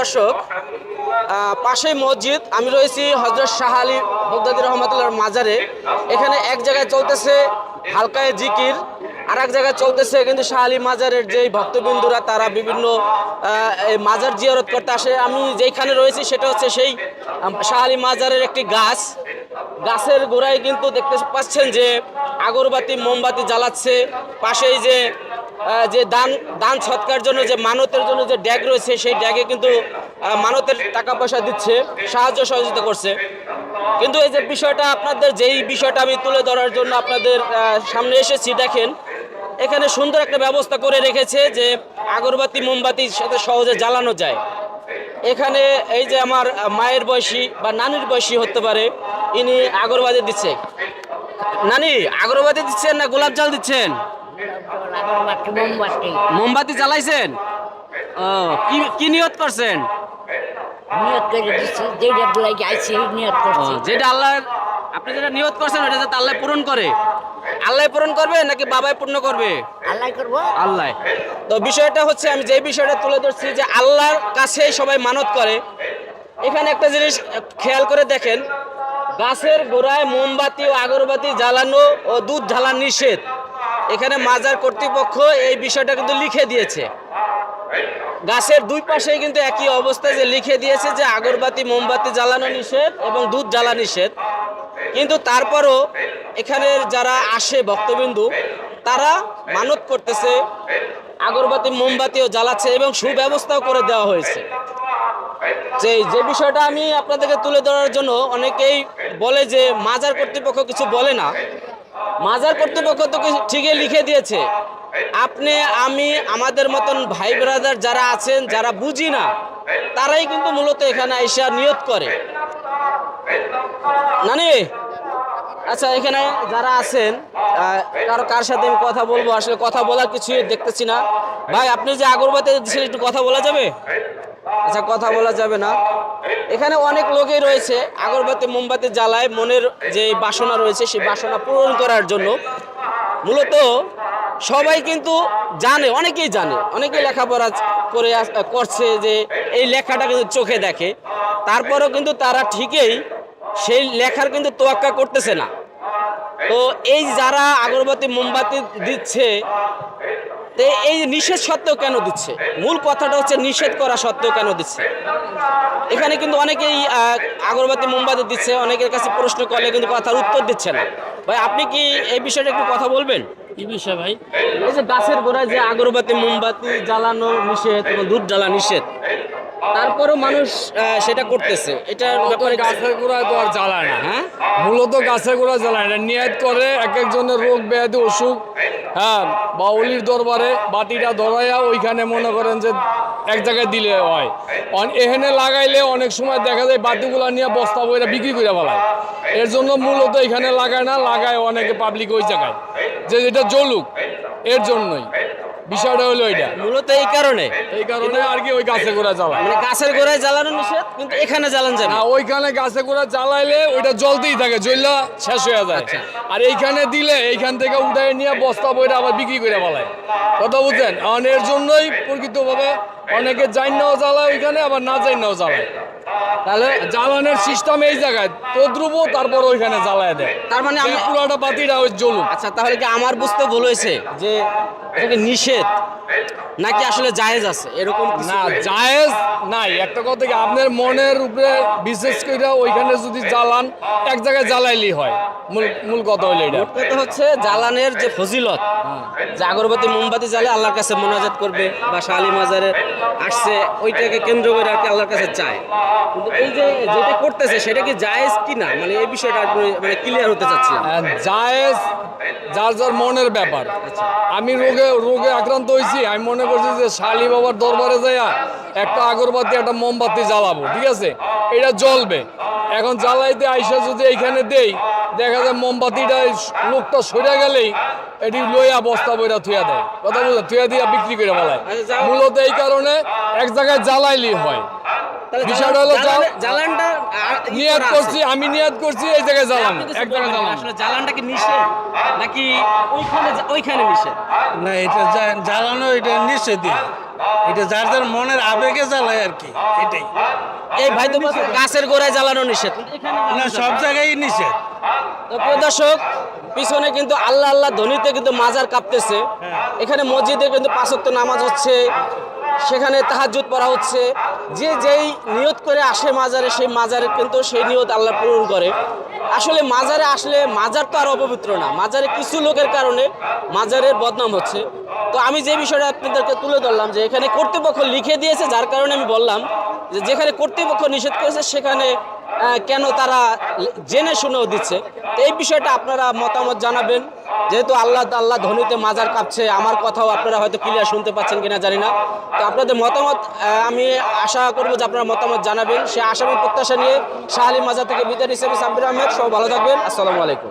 দর্শক পাশেই মসজিদ, আমি রয়েছি হজরত শাহ আলী বগদাদি রহমতুল্লাহর মাজারে। এখানে এক জায়গায় চলতেছে হালকায় জিকির আর এক জায়গায় চলতেছে কিন্তু শাহ আলী মাজারের যেই ভক্তবিন্দুরা, তারা বিভিন্ন মাজার জিয়ারত করতে আসে। আমি যেইখানে রয়েছি সেটা হচ্ছে সেই শাহ আলী মাজারের একটি গাছ। গাছের গোড়ায় কিন্তু দেখতে পাচ্ছেন যে আগরবাতি, মোমবাতি জ্বালাচ্ছে। পাশেই যে যে দান দান সৎকার জন্য, যে মানতের জন্য যে ড্যাগ রয়েছে, সেই ড্যাগে কিন্তু মানতের টাকা পয়সা দিচ্ছে, সাহায্য সহযোগিতা করছে। কিন্তু এই যে বিষয়টা আপনাদের, যেই বিষয়টা আমি তুলে ধরার জন্য আপনাদের সামনে এসেছি, দেখেন, এখানে সুন্দর একটা ব্যবস্থা করে রেখেছে যে আগরবাতি মোমবাতির সাথে সহজে জ্বালানো যায়। এখানে এই যে আমার মায়ের বয়সী বা নানির বয়সী হতে পারে, ইনি আগরবাতি দিচ্ছে। নানি, আগরবাতি দিচ্ছেন না গোলাপ জল দিচ্ছেন? মোমবাতি জ্বালাইছেন? ও কি কি নিয়ত করছেন? নিয়ত করে দিচ্ছি যেটা বলে যাইছি নিয়ত করছি। যেটা আল্লাহ আপনি যেটা নিয়ত করছেন ওটা যাতে আল্লাহ পূরণ করে। আল্লাহ পূরণ করবে নাকি বাবাই পূর্ণ করবে? আল্লাহ করব। আল্লাহ। তো বিষয়টা হচ্ছে আমি যে বিষয়টা তুলে ধরছি যে আল্লাহর কাছেই সবাই মানত করে। এখানে একটা জিনিস খেয়াল করে দেখেন গাছের গোড়ায় মোমবাতি ও আগরবাতি জ্বালানো ও দুধ ঢালা নিষেধ। এখানে মাজার কর্তৃপক্ষ এই বিষয়টা কিন্তু লিখে দিয়েছে। গাছের দুই পাশে কিন্তু একই অবস্থা যে লিখে দিয়েছে যে আগরবাতি, মোমবাতি জ্বালানো নিষেধ এবং দুধ জ্বালা নিষেধ। কিন্তু তারপরও এখানের যারা আসে ভক্তবিন্দু, তারা মানত করতেছে, আগরবাতি, মোমবাতিও জ্বালাচ্ছে এবং সুব্যবস্থাও করে দেওয়া হয়েছে। যে যে বিষয়টা আমি আপনাদেরকে তুলে ধরার জন্য অনেকেই বলে যে মাজার কর্তৃপক্ষ কিছু বলে না। মাজার কর্তৃপক্ষ তো ঠিকই লিখে দিয়েছে। আপনি, আমি, আমাদের মতন ভাই ব্রাদার যারা আছেন, যারা বুঝি না, তারাই কিন্তু মূলত এখানে আইসা নিয়ত করে। নানি আচ্ছা এখানে যারা আছেন কারও, কার সাথে আমি কথা বলব? আসলে কথা বলার কিছুই দেখতেছি না। ভাই, আপনি যে আগরবাতি দিচ্ছেন একটু কথা বলা যাবে? আচ্ছা কথা বলা যাবে না। এখানে অনেক লোকই রয়েছে, আগরবাতি, মোমবাতি জ্বালায় মনের যে বাসনা রয়েছে, সেই বাসনা পূরণ করার জন্য। মূলত সবাই কিন্তু জানে, অনেকেই জানে, অনেকেই লেখাপড়া করে করছে যে এই লেখাটা কিন্তু চোখে দেখে। তারপরেও কিন্তু তারা ঠিকই সেই লেখার কিন্তু তোয়াক্কা করতেছে না। তো এই যারা আগরবাতি, মোমবাতি দিচ্ছে তো এই নিষেধ সত্ত্বেও কেন দিচ্ছে? মূল কথাটা হচ্ছে নিষেধ করা সত্ত্বেও কেন দিচ্ছে? এখানে কিন্তু অনেকেই আহ, আগরবাতি মোমবাতি দিচ্ছে অনেকের কাছে প্রশ্ন করলে কিন্তু কথার উত্তর দিচ্ছে না। ভাই আপনি কি এই বিষয়টা একটু কথা বলবেন? কি বিষয় ভাই? এই যে গাছের গোড়ায় যে আগরবাতি মোমবাতি জ্বালানো নিষেধ এবং দুধ জ্বালা নিষেধ তারপরেও মানুষ আহ, সেটা করতেছে। এটার ব্যাপারে গাছের গোড়ায় তো আর জ্বালায় না। হ্যাঁ? মূলত গাছের গোড়া জ্বালায় না। নিয়াত করে এক একজনের রোগ ব্যাধি অসুখ হ্যাঁ বাউলির দরবারে বাটিটা ধরাইয়া ওইখানে মনে করেন যে এক জায়গায় দিলে হয়। এখানে লাগাইলে অনেক সময় দেখা যায় বাতিগুলা নিয়ে বস্তা বইরা বিক্রি করে ফেলায়। এর জন্য মূলত এখানে লাগায় না, লাগায় অনেকে পাবলিক ওই জায়গায়। যে এটা জলুক এর জন্যই। বিষয়টা হলো এটা। মূলত এই কারণে। এই কারণে আর কি ওই গাছে গোড়া জ্বালা মানে গাছের গোড়ায় জ্বালানো নিষেধ কিন্তু এখানে জ্বালান যায় না ওইখানে গাছে গোড়া জ্বালাইলে ওইটা জ্বলতেই থাকে জ্বললা শেষ হয়ে যায়। আর এইখানে দিলে এইখান থেকে উঠায় নিয়ে বস্তা বইটা আবার বিক্রি করে ফেলায়। কথা বুঝছেন? এর জন্যই প্রকৃতভাবে অনেকে যাই নাও জ্বালায় ওইখানে আবার না যাই নাও জ্বালায়। তাহলে জ্বালানোর সিস্টেম এই জায়গায় তদ্রুপ তারপর ওইখানে জ্বালায় দেয়। তার মানে আমি পুরোটা বাতিটা ওই জ্বলুক। আচ্ছা তাহলে কি আমার বুঝতে ভুল হয়েছে যে এটা কি নিষেধ? নাকি আসলে জায়েজ আছে? এরকম কিছু? না জায়েজ নাই। একটা কথা কি আপনার মনের উপরে বিশেষ করে ওইখানে যদি জ্বালান এক জায়গায় জ্বালাইলেই হয়। মূল মূল কথা হইল এটা। কথা হচ্ছে জ্বালানের যে ফজিলত যে আগরবাতি মোমবাতি জ্বালে আল্লাহর কাছে মোনাজাত করবে বা শালি মাজারে আসছে, ওইটাকে কেন্দ্র করে আর কি আল্লাহর কাছে চায়। কিন্তু এই যে যেটা করতেছে, সেটা কি জায়েজ কি না মানে এই বিষয়টা মানে ক্লিয়ার হতে চাচ্ছিলাম। জায়েজ যার যার মনের ব্যাপার। আমি রোগে রোগে আক্রান্ত হয়েছি আমি মনে করছি যে শালি বাবার দরবারে যাইয়া একটা আগরবাতি একটা মোমবাতি জ্বালাবো ঠিক আছে? এটা জ্বলবে। এখন জ্বালাইতে আইসা যদি এইখানে দেই দেখা যায় মোমবাতিটা লোকটা সরে গেলেই এটি লইয়া বস্তা বইরা থুয়া দেয়। কথা বুঝলেন? থুয়া দিয়া বিক্রি করে বলায় আচ্ছা, মূলত এই কারণে এক জায়গায় জ্বালাইলি হয়। বিষয়টা হলো জ্বালানটা নিয়াত করছি আমি নিয়াত করছি এই জায়গায় জ্বালানো। এক জায়গায় বলবেন আসলে জ্বালানটা কি নিষেধ? নাকি ওইখানে ওইখানে নিষেধ? না এটা জ্বালানো এটা নিষেধই। এটা যার যার মনের আবেগে জ্বালায় আর কি এটাই। এই ভাই তো গাছের গোড়ায় জ্বালানো নিষেধ। না সব জায়গায় নিষেধ। তো প্রিয় দর্শক পিছনে কিন্তু আল্লাহ আল্লাহ ধ্বনিতে কিন্তু মাজার কাঁপতেছে। এখানে মসজিদে কিন্তু পাঁচক্ত নামাজ হচ্ছে। সেখানে তাহাজুত পড়া হচ্ছে। যে যেই নিয়ত করে আসে মাজারে, সেই মাজারে কিন্তু সেই নিয়ত আল্লাহ পূরণ করে। আসলে মাজারে আসলে মাজার তো আর অপবিত্র না। মাজারে কিছু লোকের কারণে মাজারের বদনাম হচ্ছে। তো আমি যে বিষয়টা আপনাদেরকে তুলে ধরলাম যে এখানে কর্তৃপক্ষ লিখে দিয়েছে, যার কারণে আমি বললাম যে যেখানে কর্তৃপক্ষ নিষেধ করেছে, সেখানে কেন তারা জেনে শুনেও দিচ্ছে? এই বিষয়টা আপনারা মতামত জানাবেন। যেহেতু আল্লাহ আল্লাহ ধনীতে মাজার কাঁপছে, আমার কথাও আপনারা হয়তো ক্লিয়ার শুনতে পাচ্ছেন কিনা জানি না। তো আপনাদের মতামত আমি আশা করব যে আপনারা মতামত জানাবেন। সে আসামি প্রত্যাশা নিয়ে শাহ আলী মাজার থেকে বিদায় হিসেবে সাব্বির আহমেদ। সব ভালো থাকবেন। আসসালামু আলাইকুম।